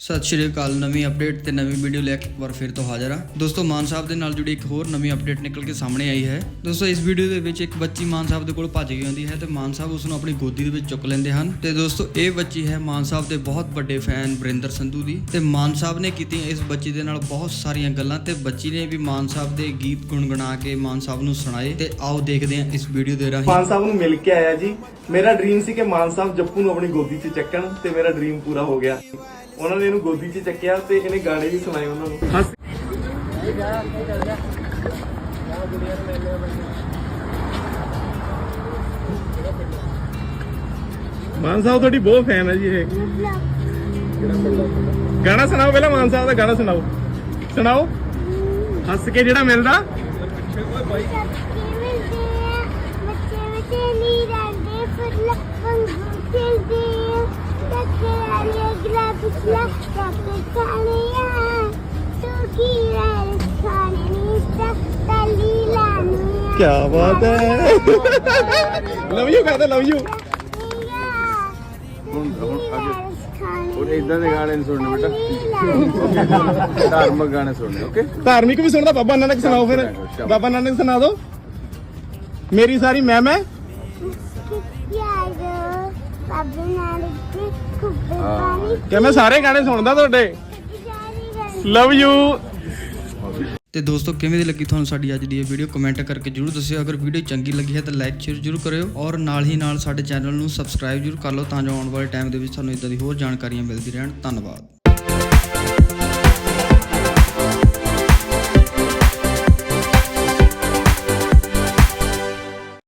ਸਤਿ ਸ਼੍ਰੀ ਅਕਾਲ, ਨਵੀਂ ਅਪਡੇਟ ਤੇ ਨਵੀਂ ਵੀਡੀਓ ਲੈ ਕੇ ਇੱਕ ਵਾਰ ਫਿਰ ਤੋਂ ਹਾਜ਼ਰ ਹਾਂ। ਦੋਸਤੋ, ਮਾਨ ਸਾਹਿਬ ਦੇ ਨਾਲ ਜੁੜੀ ਇੱਕ ਹੋਰ ਨਵੀਂ ਅਪਡੇਟ ਨਿਕਲ ਕੇ ਸਾਹਮਣੇ ਆਈ ਹੈ। ਦੋਸਤੋ, ਇਸ ਵੀਡੀਓ ਦੇ ਵਿੱਚ ਇੱਕ ਬੱਚੀ ਮਾਨ ਸਾਹਿਬ ਦੇ ਕੋਲ ਭੱਜ ਗਈ ਹੁੰਦੀ ਹੈ ਤੇ ਮਾਨ ਸਾਹਿਬ ਉਸ ਨੂੰ ਆਪਣੀ ਗੋਦੀ ਦੇ ਵਿੱਚ ਚੁੱਕ ਲੈਂਦੇ ਹਨ। ਤੇ ਦੋਸਤੋ, ਇਹ ਬੱਚੀ ਹੈ ਮਾਨ ਸਾਹਿਬ ਦੇ ਬਹੁਤ ਵੱਡੇ ਫੈਨ ਬਰਿੰਦਰ ਸੰਧੂ ਦੀ। ਤੇ ਮਾਨ ਸਾਹਿਬ ਨੇ ਕੀਤੀ ਇਸ ਬੱਚੀ ਦੇ ਨਾਲ ਬਹੁਤ ਸਾਰੀਆਂ ਗੱਲਾਂ ਤੇ ਬੱਚੀ ਨੇ ਵੀ ਮਾਨ ਸਾਹਿਬ ਦੇ ਗੀਤ ਗੁੰਗੁਣਾ ਕੇ ਮਾਨ ਸਾਹਿਬ ਨੂੰ ਸੁਣਾਏ। ਤੇ ਆਓ ਦੇਖਦੇ ਹਾਂ ਇਸ ਵੀਡੀਓ ਦੇ ਰਾਹੀਂ। ਮਾਨ ਸਾਹਿਬ ਨੂੰ ਮਿਲ ਕੇ ਆਇਆ ਜੀ। ਮੇਰਾ ਡ੍ਰੀਮ ਸੀ ਕਿ ਮਾਨ ਸਾਹਿਬ ਜੱਪੂ ਨੂੰ ਆਪਣੀ ਗੋਦੀ 'ਚ ਚੱਕਣ ਤੇ ਮੇਰਾ ਡ੍ਰੀਮ ਪੂਰਾ ਹੋ ਗਿਆ। ਉਹਨਾਂ ਨੇ ਇਹਨੂੰ ਗੋਦੀ 'ਚ ਚੱਕਿਆ ਤੇ ਇਹਨੇ ਗਾਣੇ ਵੀ ਸੁਣਾਏ ਉਹਨਾਂ ਨੂੰ। ਹੱਸ ਮਾਨ ਸਾਹਿਬ ਤੁਹਾਡੀ ਬਹੁਤ ਫੈਨ ਹੈ ਜੀ ਇਹ। ਗਾਣਾ ਸੁਣਾਓ ਪਹਿਲਾਂ ਮਾਨ ਸਾਹਿਬ ਦਾ ਗਾਣਾ ਸੁਣਾਓ। ਸੁਣਾਓ। ਹੱਸ ਕੇ ਜਿਹੜਾ ਮਿਲਦਾ। ਕੀ ਬਾਤ ਹੈ ਲਵ ਯੂ ਕਹਦੇ ਲਵ ਯੂ ਹੁਣ ਹੁਣ ਅੱਗੇ ਹੁਣ ਇਦਾਂ ਦੇ ਗਾਣੇ ਨਹੀਂ ਸੁਣਨੇ ਬੇਟਾ। ਧਾਰਮਿਕ ਗਾਣੇ ਸੁਣਨੇ ਓਕੇ ਧਾਰਮਿਕ ਵੀ ਸੁਣਦਾ ਬਾਬਾ ਨਾਨਕ ਸੁਣਾਓ ਫਿਰ। ਬਾਬਾ ਨਾਨਕ ਸੁਣਾ ਦਿਓ ਮੇਰੀ ਸਾਰੀ ਮੈਂ ਮੈਂ ਕਿ ਮੈਂ ਸਾਰੇ ਗਾਣੇ ਸੁਣਦਾ ਤੁਹਾਡੇ? ਲਵ ਯੂ ਤੇ ਦੋਸਤੋ ਕਿਵੇਂ ਦੀ ਲੱਗੀ ਤੁਹਾਨੂੰ ਸਾਡੀ ਅੱਜ ਦੀ ਇਹ ਵੀਡੀਓ ਕਮੈਂਟ ਕਰਕੇ ਜਰੂਰ ਦੱਸਿਓ। ਅਗਰ ਵੀਡੀਓ ਚੰਗੀ ਲੱਗੀ ਹੈ ਤਾਂ ਲਾਈਕ ਸ਼ੇਅਰ ਜਰੂਰ ਕਰਿਓ ਔਰ ਨਾਲ ਹੀ ਨਾਲ ਸਾਡੇ ਚੈਨਲ ਨੂੰ ਸਬਸਕ੍ਰਾਈਬ ਜਰੂਰ ਕਰ ਲਓ ਤਾਂ ਜੋ ਆਉਣ ਵਾਲੇ ਟਾਈਮ ਦੇ ਵਿੱਚ ਤੁਹਾਨੂੰ ਇਦਾਂ ਦੀ ਹੋਰ ਜਾਣਕਾਰੀਆਂ ਮਿਲਦੀ ਰਹਿਣ। ਧੰਨਵਾਦ।